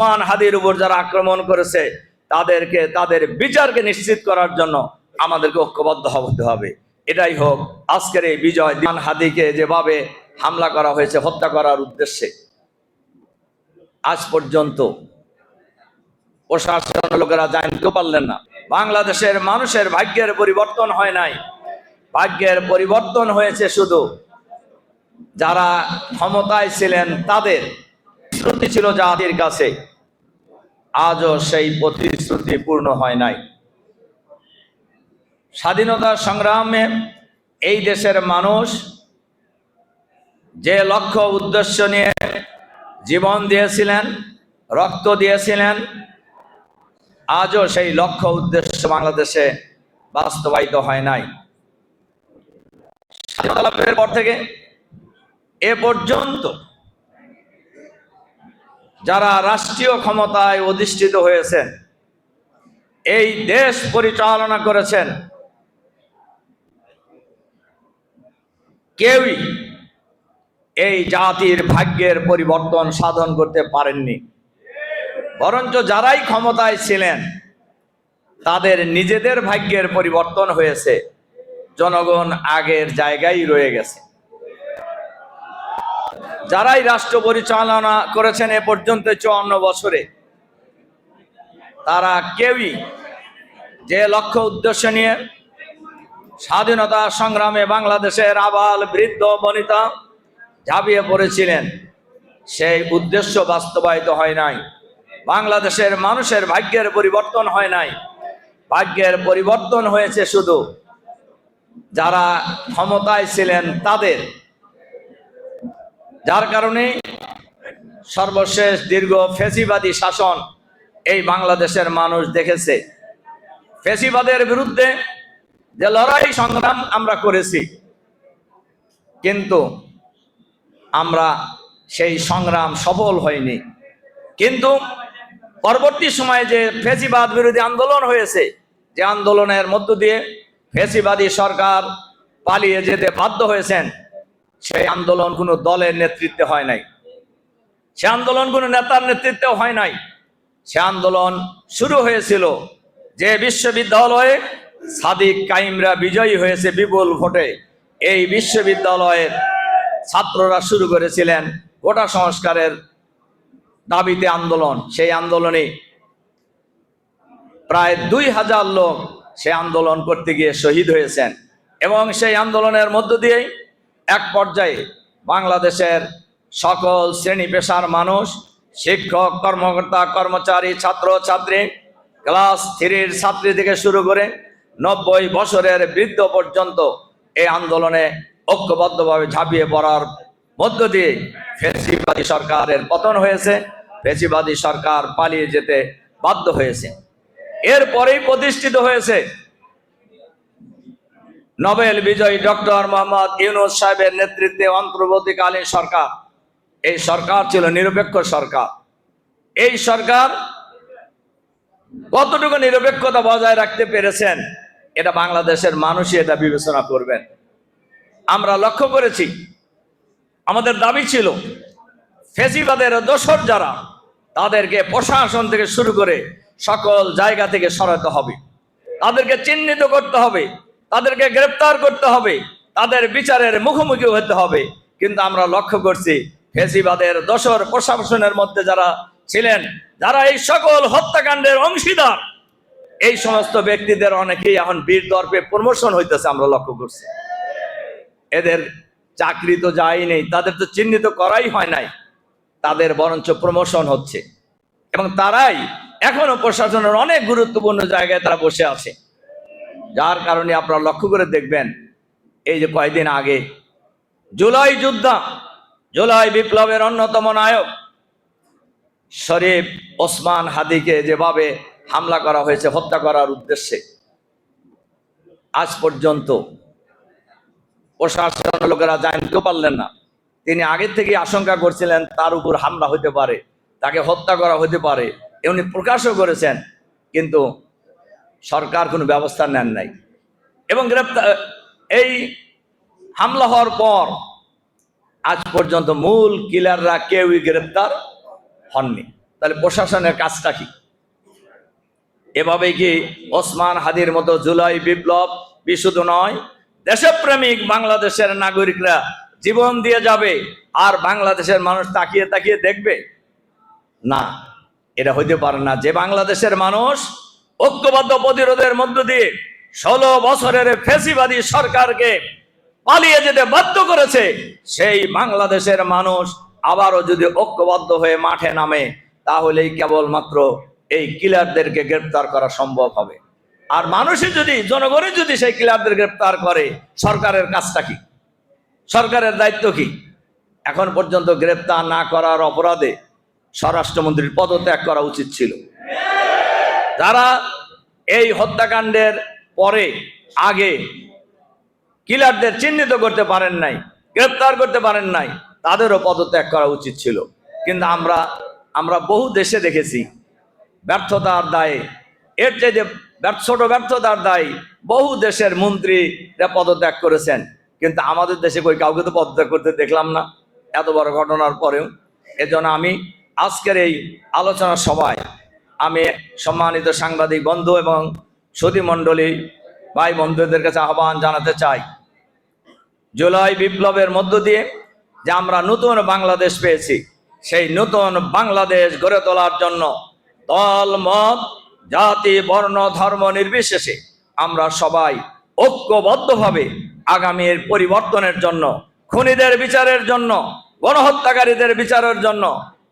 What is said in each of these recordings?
ওসমান হাদির উপর যারা আক্রমণ করেছে, তাদেরকে, তাদের বিচারকে নিশ্চিত করার জন্য আমাদেরকে ঐক্যবদ্ধ হতে হবে। এটাই হোক, আজকের এই বিজয় দিন হাদিকে যেভাবে হামলা করা হয়েছে, হত্যা করার উদ্দেশ্যে। আজ পর্যন্ত প্রশাসন লোকেরা জানতে পারলেন না। বাংলাদেশের মানুষের ভাগ্যের পরিবর্তন হয় নাই। ভাগ্যের পরিবর্তন হয়েছে শুধু যারা ক্ষমতায় ছিলেন তাদের। শ্রুতি ছিল জাতির কাছে। আজও সেই প্রতিশ্রুতি পূর্ণ হয় নাই। স্বাধীনতা সংগ্রামে এই দেশের মানুষ যে লক্ষ্য উদ্দেশ্য নিয়ে জীবন দিয়েছিলেন, রক্ত দিয়েছিলেন, আজও সেই লক্ষ্য উদ্দেশ্য বাংলাদেশে বাস্তবায়িত হয় নাই। পর থেকে এ পর্যন্ত যারা রাষ্ট্রীয় ক্ষমতায় অধিষ্ঠিত হয়েছেন, এই দেশ পরিচালনা করেছেন কেউই এই জাতির ভাগ্যের পরিবর্তন সাধন করতে পারেননি। বরঞ্চ যারাই ক্ষমতায় ছিলেন, তাদের নিজেদের ভাগ্যের পরিবর্তন হয়েছে। জনগণ আগের জায়গায় রয়ে গেছে। যারাই রাষ্ট্র পরিচালনা করেছেন এ পর্যন্ত চুয়ান্ন বছরে, তারা কেউই যে লক্ষ্য উদ্দেশ্য নিয়ে স্বাধীনতা সংগ্রামে বাংলাদেশের আবাল বৃদ্ধ বনিতা ঝাঁপিয়ে পড়েছিলেন, সেই উদ্দেশ্য বাস্তবায়িত হয় নাই। বাংলাদেশের মানুষের ভাগ্যের পরিবর্তন হয় নাই। ভাগ্যের পরিবর্তন হয়েছে শুধু যারা ক্ষমতায় ছিলেন তাদের যার কারণে সর্বশেষ দীর্ঘ ফেসিবাদী শাসন এই বাংলাদেশের মানুষ দেখেছে। ফেসিবাদের বিরুদ্ধে যে লড়াই সংগ্রাম আমরা করেছি, কিন্তু আমরা সেই সংগ্রাম সফল হয়নি। কিন্তু পরবর্তী সময়ে যে ফেসিবাদ বিরোধী আন্দোলন হয়েছে, যে আন্দোলনের মধ্য দিয়ে ফেসিবাদী সরকার পালিয়ে যেতে বাধ্য হয়েছেন সেই আন্দোলন কোনো দলের নেতৃত্বে হয় নাই। সে আন্দোলন কোনো নেতার নেতৃত্বে হয় নাই। সে আন্দোলন শুরু হয়েছিল যে বিশ্ববিদ্যালয়ে সাদিক কাইমরা বিজয়ী হয়েছে বিপুল ভোটে। এই বিশ্ববিদ্যালয়ের ছাত্ররা শুরু করেছিলেন গোটা সংস্কারের দাবিতে আন্দোলন। সেই আন্দোলনে প্রায় দুই হাজার লোক সে আন্দোলন করতে গিয়ে শহীদ হয়েছেন এবং সেই আন্দোলনের মধ্য দিয়েই এক পর্যায়ে বাংলাদেশের সকল শ্রেণি পেশার মানুষ, শিক্ষক, কর্মকর্তা, কর্মচারী, ছাত্র, ছাত্রী, ক্লাস থ্রির ছাত্রী থেকে শুরু করে নব্বই বছরের বৃদ্ধ পর্যন্ত এই আন্দোলনে ঐক্যবদ্ধভাবে ঝাঁপিয়ে পড়ার মধ্য দিয়ে ফেসিবাদী সরকারের পতন হয়েছে, ফেসিবাদী সরকার পালিয়ে যেতে বাধ্য হয়েছে। এরপরেই প্রতিষ্ঠিত হয়েছে নোবেল বিজয়ী ডক্টর মোহাম্মদ ইউনুস সাহেবের নেতৃত্বে অন্তর্বর্তীকালীন সরকার। এই সরকার ছিল নিরপেক্ষ সরকার। এই সরকার কতটুকু নিরপেক্ষতা বজায় রাখতে পেরেছেন, এটা বাংলাদেশের মানুষই এটা বিবেচনা করবেন। আমরা লক্ষ্য করেছি, আমাদের দাবি ছিল, ফেসিবাদের দোসর যারা, তাদেরকে প্রশাসন থেকে শুরু করে সকল জায়গা থেকে সরাতে হবে। তাদেরকে চিহ্নিত করতে হবে তাদেরকে গ্রেপ্তার করতে হবে, তাদের বিচারের মুখোমুখি হতে হবে। কিন্তু আমরা লক্ষ্য করছি, ফেসিবাদের দশর প্রশাসনের মধ্যে যারা ছিলেন, যারা এই সকল হত্যাকাণ্ডের অংশীদার, এই সমস্ত ব্যক্তিদের অনেকেই এখন বীর দর্পে প্রমোশন হইতেছে আমরা লক্ষ্য করছি। এদের চাকরি তো যাই নেই, তাদের তো চিহ্নিত করাই হয় নাই, তাদের বরঞ্চ প্রমোশন হচ্ছে। এবং তারাই এখনও প্রশাসনের অনেক গুরুত্বপূর্ণ জায়গায় তারা বসে আছে। যার কারণে আপনারা লক্ষ্য করে দেখবেন, এই যে কয়েকদিন আগে জুলাই যুদ্ধা, জুলাই বিপ্লবের অন্যতম নায়ক শরীফ ওসমান হাদিকে যেভাবে হামলা করা হয়েছে, হত্যা করার উদ্দেশ্যে আজ পর্যন্ত প্রশাসন লোকেরা জানতে পারলেন না। তিনি আগে থেকে আশঙ্কা করছিলেন তার উপর হামলা হতে পারে, তাকে হত্যা করা হতে পারে উনি প্রকাশও করেছেন, কিন্তু সরকার কোনো ব্যবস্থা নেন নাই। এবং গ্রেপ্তার, এই হামলা হওয়ার পর আজ পর্যন্ত মূল কিলাররা কেউই গ্রেপ্তার হননি। তাহলে প্রশাসনের কাজটা কি? এভাবে কি ওসমান হাদির মতো জুলাই বিপ্লব বিশুদ্ধ নয়? দেশপ্রেমিক বাংলাদেশের নাগরিকরা জীবন দিয়ে যাবে আর বাংলাদেশের মানুষ তাকিয়ে তাকিয়ে দেখবে? না, এটা হইতে পারে না। যে বাংলাদেশের মানুষ ঐক্যবদ্ধ প্রতিরোধের মধ্য দিয়ে ষোলো বছরের ফেসিবাদী সরকারকে পালিয়ে যেতে বাধ্য করেছে, সেই বাংলাদেশের মানুষ আবারও যদি ঐক্যবদ্ধ হয়ে মাঠে নামে, তাহলেই কেবলমাত্র এই কিলারদেরকে গ্রেপ্তার করা সম্ভব হবে। আর মানুষই যদি, জনগণই যদি সেই কিলারদের গ্রেপ্তার করে, সরকারের কাজটা কি? সরকারের দায়িত্ব কি? এখন পর্যন্ত গ্রেপ্তার না করার অপরাধে স্বরাষ্ট্রমন্ত্রীর পদত্যাগ করা উচিত ছিল। যারা এই হত্যাকাণ্ডের পরে আগে কিলারদের চিহ্নিত করতে পারেন নাই, গ্রেপ্তার করতে পারেন নাই, তাদেরও পদত্যাগ করা উচিত ছিল। কিন্তু আমরা আমরা বহু দেশে দেখেছি ব্যর্থতার দায়ে, এর চাইতে ছোট ব্যর্থতার দায় বহু দেশের মন্ত্রীরা পদত্যাগ করেছেন। কিন্তু আমাদের দেশে কই কাউকে তো পদত্যাগ করতে দেখলাম না, এত বড় ঘটনার পরেও। এজন্য আমি আজকের এই আলোচনা সভায় আমি সম্মানিত সাংবাদিক বন্ধু এবং সতী মণ্ডলী ভাই বন্ধুদের কাছে আহ্বান জানাতে চাই। জুলাই বিপ্লবের মধ্য দিয়ে যে আমরা নতুন বাংলাদেশ পেয়েছি, সেই নতুন বাংলাদেশ গড়ে তোলার জন্য দল, মত, জাতি, বর্ণ, ধর্ম নির্বিশেষে আমরা সবাই ঐক্যবদ্ধভাবে আগামীর পরিবর্তনের জন্য, খুনিদের বিচারের জন্য, গণহত্যাকারীদের বিচারের জন্য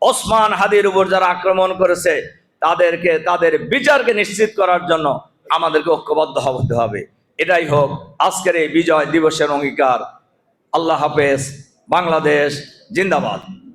ওসমান হাদির উপর যারা আক্রমণ করেছে তাদেরকে, তাদের বিচারকে নিশ্চিত করার জন্য আমাদেরকে ঐক্যবদ্ধ হতে হবে। এটাই হোক, আজকের এই বিজয় দিবসের অঙ্গীকার। আল্লাহ হাফেজ, বাংলাদেশ, জিন্দাবাদ।